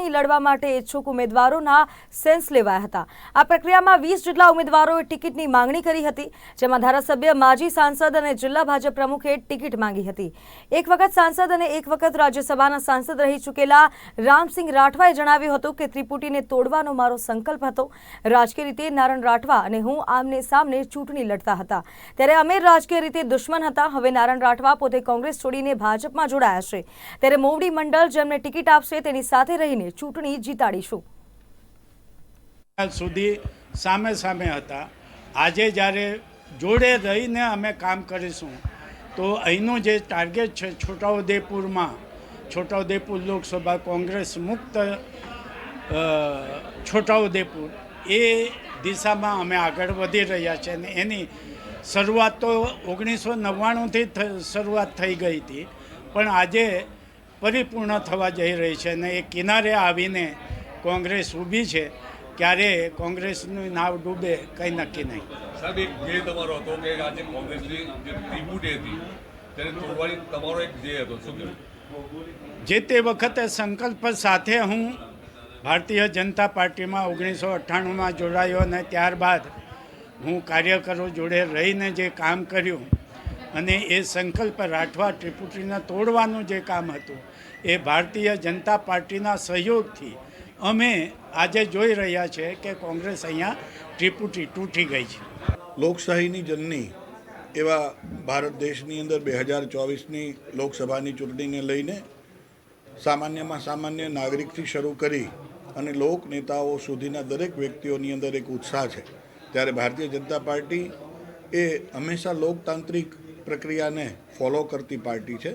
ચૂંટણી લડવા માટે ઇચ્છુક ઉમેદવારોના સેન્સ લેવાયા હતા. આ પ્રક્રિયામાં વીસ જેટલા ઉમેદવારોએ ટિકિટની માંગણી કરી હતી, જેમાં ધારાસભ્ય, માજી સાંસદ અને જિલ્લા ભાજપ પ્રમુખે ટિકિટ માંગી હતી. એક વખત સાંસદ અને એક વખત રાજ્યસભાના સાંસદ રહી ચૂકેલા રામસિંહ રાઠવાએ જણાવ્યું હતું કે ત્રિપુટીને તોડવાનો મારો સંકલ્પ હતો. રાજકીય રીતે નારણ રાઠવા અને હું આમને સામને ચૂંટણી લડતા હતા. ત્યારે અમે રાજકીય રીતે દુશ્મન હતા. હવે નારણ રાઠવા પોતે કોંગ્રેસ છોડીને ભાજપમાં જોડાયા છે. ત્યારે મોવડી મંડળ જેમને ટિકિટ આપશે તેની સાથે રહીને ચૂંટણી જીતાડીશું. સુધી સામે સામે હતા. આજે જ્યારે જોડે રહીને અમે કામ કરીશું, તો અહીંનું જે ટાર્ગેટ છે છોટાઉદેપુરમાં, છોટાઉદેપુર લોકસભા કોંગ્રેસ મુક્ત છોટાઉદેપુર, એ દિશામાં અમે આગળ વધી રહ્યા છે અને એની શરૂઆત તો ઓગણીસો નવ્વાણુંથી શરૂઆત થઈ ગઈ હતી. પણ આજે પરિપૂર્ણ થવા જઈ રહી છે અને એ કિનારે આવીને કોંગ્રેસ ઊભી છે ક્યારે કોંગ્રેસનું નાવ ડૂબે કંઈ નક્કી નહીં. સાહેબ એક જે તમારો હતો કે આજે કોંગ્રેસની જે ત્રિપુટી હતી તેને તોડવાની તમારો એક જે હતો. શું જે તે વખતે સંકલ્પ સાથે હું ભારતીય જનતા પાર્ટીમાં ઓગણીસો અઠ્ઠાણુંમાં જોડાયો અને ત્યારબાદ હું કાર્યકરો જોડે રહીને જે કામ કર્યું અને એ સંકલ્પ રાઠવા ત્રિપુટીને તોડવાનું જે કામ હતું, એ ભારતીય જનતા પાર્ટીના સહયોગથી અમે આજે જોઈ રહ્યા છે કે કોંગ્રેસ અહીંયા ત્રિપુટી તૂટી ગઈ છે. લોકશાહીની જનની, એવા ભારત દેશની અંદર બે હજાર ચોવીસની લોકસભાની ચૂંટણીને લઈને સામાન્યમાં સામાન્ય નાગરિકથી શરૂ કરી અને લોક નેતાઓ સુધીના દરેક વ્યક્તિઓની અંદર એક ઉત્સાહ છે. ત્યારે ભારતીય જનતા પાર્ટી એ હંમેશા લોકતાંત્રિક પ્રક્રિયાને ફોલો કરતી પાર્ટી છે.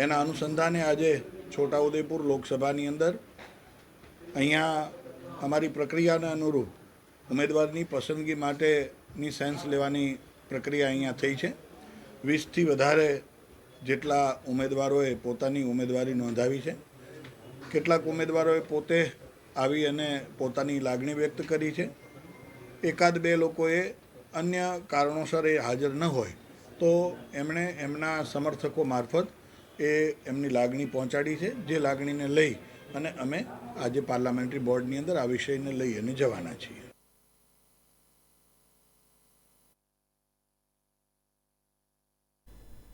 એના અનુસંધાને આજે છોટાઉદેપુર લોકસભાની અંદર અહીંયા અમારી પ્રક્રિયાને અનુરૂપ ઉમેદવારની પસંદગી માટેની સેન્સ લેવાની પ્રક્રિયા અહીંયા થઈ છે. વીસથી વધારે જેટલા ઉમેદવારોએ પોતાની ઉમેદવારી નોંધાવી છે. કેટલાક ઉમેદવારોએ પોતે આવી અને પોતાની લાગણી વ્યક્ત કરી છે. એકાદ બે લોકોએ અન્ય કારણોસર એ હાજર ન હોય તો એમણે એમના સમર્થકો મારફત એ એમની લાગણી પહોંચાડી છે, જે લાગણીને લઈ અને અમે આજે પાર્લામેન્ટરી બોર્ડની અંદર આ વિષયને લઈ અને જવાના છીએ.